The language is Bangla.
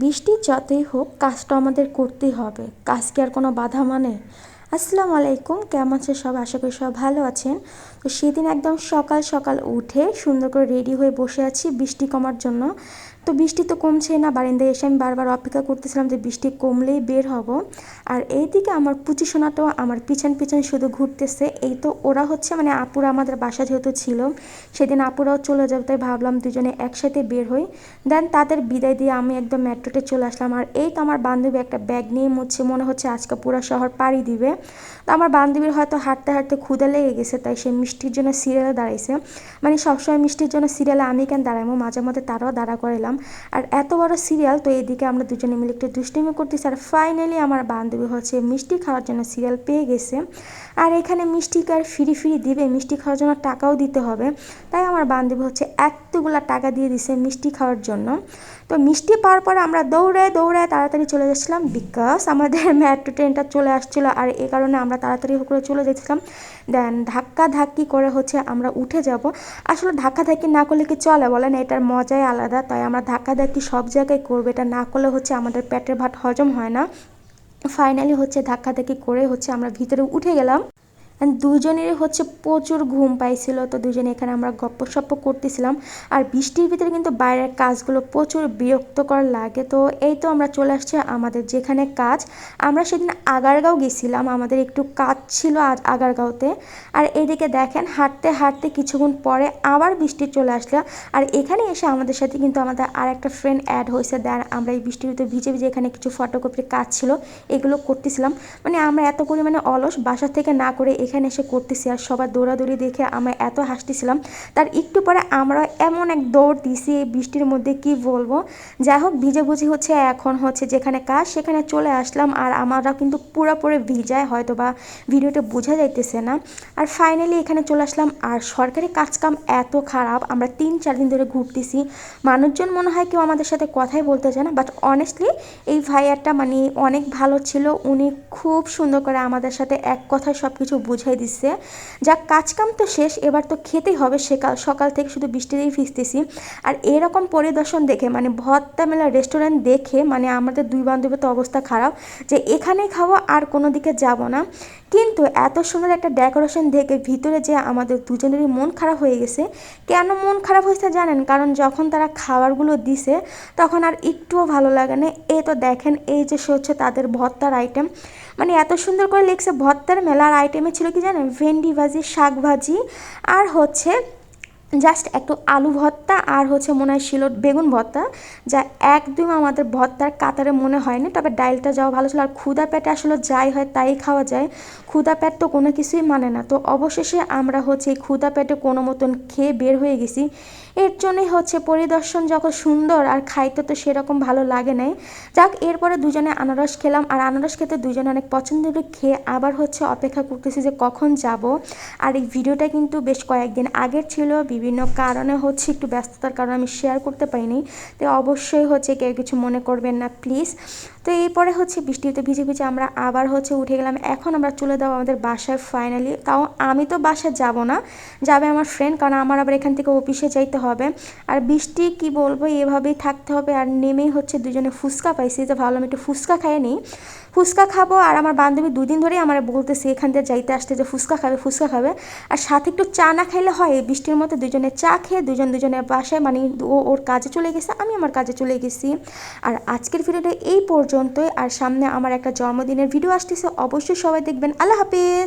বৃষ্টি যতই হোক, কাজটা আমাদের করতেই হবে। কাজ কি আর কোনো বাধা মানে? আসসালামু আলাইকুম, কেমন আছে সব আশা করি সব ভালো আছেন। তো সেদিন একদম সকাল সকাল উঠে সুন্দর করে রেডি হয়ে বসে আছি বৃষ্টি কমার জন্য। তো বৃষ্টি তো কমছে না, বারিন্দায় এসে আমি বারবার অপেক্ষা করতেছিলাম যে বৃষ্টি কমলেই বের হব। আর এইদিকে আমার পুচি সোনাটাও আমার পিছন পিছন শুধু ঘুরতেছে। এই তো ওরা হচ্ছে মানে আপুরা আমাদের বাসা যেহেতু ছিল, সেদিন আপুরাও চলে যাবে, তাই ভাবলাম দুজনে একসাথে বের হই। দেন তাদের বিদায় দিয়ে আমি একদম মেট্রোতে চলে আসলাম। আর এই তো আমার বান্ধবী একটা ব্যাগ নিয়ে মুচ্ছে মনে হচ্ছে আজকে পুরো শহর পাড়ি দিবে। তো আমার বান্ধবীর হয়তো হাঁটতে হাঁটতে ক্ষুদা লেগে গেছে, তাই সে মিষ্টির জন্য সিরিয়ালে দাঁড়াইছে। মানে সবসময় মিষ্টির জন্য সিরিয়ালে আমি কেন দাঁড়াইমো? মাঝে মধ্যে তারাও দাঁড়া করাইলাম। আর এত বড় সিরিয়াল, তো এদিকে আমরা দুজনে মিলে একটু দুষ্টিমি করতেছি। আর ফাইনালি আমার বান্ধবী হচ্ছে মিষ্টি খাওয়ার জন্য সিরিয়াল পেয়ে গেছে। আর এখানে মিষ্টিকে আর ফিরি ফিরি দিবে, মিষ্টি খাওয়ার জন্য টাকাও দিতে হবে। তাই আমার বান্ধবী হচ্ছে এতগুলা টাকা দিয়ে দিছে মিষ্টি খাওয়ার জন্য। তো মিষ্টি পাওয়ার পর আমরা দৌড়ায় দৌড়ায় তাড়াতাড়ি চলে যাচ্ছিলাম বিকজ আমাদের মেট্রো ট্রেনটা চলে আসছিল। আর এই কারণে আমরা তাড়াতাড়ি করে চলে যাচ্ছিলাম। দেন ধাক্কা ধাক্কি করে হচ্ছে আমরা উঠে যাব। আসলে ধাক্কা ধাক্কি না করলে কি চলে? বলেন এটার মজাই আলাদা। তাই আমরা ধাক্কা ধাক্কি সব জায়গায় করবে, এটা না করলে হচ্ছে আমাদের পেটের ভাত হজম হয় না। ফাইনালি হচ্ছে ধাক্কা ধাক্কি করে হচ্ছে আমরা ভিতরে উঠে গেলাম। দুজনেরই হচ্ছে প্রচুর ঘুম পাইছিল। তো দুজনে এখানে আমরা গপ্প সপ্প করতেছিলাম। আর বৃষ্টির ভিতরে কিন্তু বাইরের কাজগুলো প্রচুর বিরক্তকর লাগে। তো এই তো আমরা চলে আসছি আমাদের যেখানে কাজ। আমরা সেদিন আগারগাঁও গেছিলাম। আমাদের একটু কাজ ছিল আজ আগারগাঁওতে। আর এদিকে দেখেন, হাঁটতে হাঁটতে কিছুক্ষণ পরে আবার বৃষ্টি চলে আসলো। আর এখানে এসে আমাদের সাথে কিন্তু আমাদের আর একটা ফ্রেন্ড অ্যাড হয়েছে। দেন আমরা এই বৃষ্টির ভিতরে ভিজে ভিজে এখানে কিছু ফটোকপির কাজ ছিল, এগুলো করতেছিলাম। মানে আমরা এত পরিমাণে অলস বাসা থেকে না করে এখানে এসে করতেছি আর সবার দৌড়াদৌড়ি দেখে আমরা এত হাসতেছিলাম। তার একটু পরে আমরা এমন এক দৌড় দিছি বৃষ্টির মধ্যে, কি বলব? যাই হোক ভিজে বুঝি হচ্ছে, এখন হচ্ছে যেখানে কাজ সেখানে চলে আসলাম আর আমরা কিন্তু পুরোপুরি ভিজায় হয়তো বা ভিডিওটা বোঝা যাইতেছে না। আর ফাইনালি এখানে চলে আসলাম আর সরকারি কাজকাম এত খারাপ, আমরা তিন চার দিন ধরে ঘুরতেছি। মানুষজন মনে হয় কেউ আমাদের সাথে কথাই বলতে চায় না বাট অনেস্টলি এই ভাইয়ারটা মানে অনেক ভালো ছিল, উনি খুব সুন্দর করে আমাদের সাথে এক কথায় সব কিছু বুঝাই দিচ্ছে যাক কাজকাম তো শেষ, এবার তো খেতেই হবে, সেকাল, সকাল থেকে শুধু বৃষ্টিতেই ভিজতেছি। আর এরকম পরিদর্শন দেখে মানে ভত্তা মেলা রেস্টুরেন্ট দেখে মানে আমাদের দুই বান্ধবীর তো অবস্থা খারাপ যে এখানেই খাব, আর কোনো দিকে যাব না। কিন্তু এত সুন্দর একটা ডেকোরেশন দেখে ভিতরে যে আমাদের দুজনেরই মন খারাপ হয়ে গেছে, কেন মন খারাপ হয়েছে জানেন? কারণ যখন তারা খাবারগুলো দিছে, তখন আর একটুও ভালো লাগে না। এ তো দেখেন, এই যে হচ্ছে তাদের ভত্তার আইটেম মানে এত সুন্দর করে লিখছে, ভর্তার মেলার আইটেমে ছিল কি জানেন? ভেন্ডি ভাজি, শাক ভাজি, আর হচ্ছে জাস্ট একটু আলু ভর্তা, আর হচ্ছে মনে হয় শিলট বেগুন ভর্তা, যা একদম আমাদের ভর্তার কাতারে মনে হয়নি, তবে ডাইলটা যাওয়া ভালো ছিল। আর ক্ষুদা পেটে আসলে যাই হয় তাই খাওয়া যায়। ক্ষুদা পেট তো কোনো কিছুই মানে না। তো অবশেষে আমরা হচ্ছে এই ক্ষুদা পেটে কোনো মতন খেয়ে বের হয়ে গেছি। এর জন্যই হচ্ছে পরিদর্শন যখন সুন্দর আর খাইতে তো সেরকম ভালো লাগে নাই। যাক, এরপরে দুজনে আনারস খেলাম, আর আনারস খেতে দুজনে অনেক পছন্দ খেয়ে আবার হচ্ছে অপেক্ষা করতেছি যে কখন যাব। আর এই ভিডিওটা কিন্তু বেশ কয়েকদিন আগের ছিল, বিভিন্ন কারণে হচ্ছে একটু ব্যস্ততার কারণে আমি শেয়ার করতে পারিনি। তো অবশ্যই হচ্ছে কেউ কিছু মনে করবেন না প্লিজ তো এরপরে হচ্ছে বৃষ্টিতে ভিজে ভিজে আমরা আবার হচ্ছে উঠে গেলাম। এখন আমরা চলে যাব আমাদের বাসায় ফাইনালি তাও আমি তো বাসায় যাব না, যাবে আমার ফ্রেন্ড কারণ আমার আবার এখান থেকে অফিসে যাইতে হবে। আর বৃষ্টি কি বলব, এভাবেই থাকতে হবে। আর নেমেই হচ্ছে দুজনে ফুচকা পাইছি। যে ভাবলাম একটু ফুচকা খাইয়ে নিই। ফুচকা খাব আর আমার বান্ধবী দুদিন ধরেই আমার বলতেছে এখান থেকে যাইতে আসতে যে ফুচকা খাবে ফুচকা খাবে। আর সাথে একটু চা না খাইলে হয় বৃষ্টির মধ্যে দুজনে চা খেয়ে দুজন দুজনের বাসায় মানে ও ওর কাজে চলে গেছে, আমি আমার কাজে চলে গেছি। আর আজকের ভিডিওটা এই পর্যন্তই। আর সামনে আমার একটা জন্মদিনের ভিডিও আসতেছে অবশ্যই সবাই দেখবেন। আল্লাহ হাফিজ!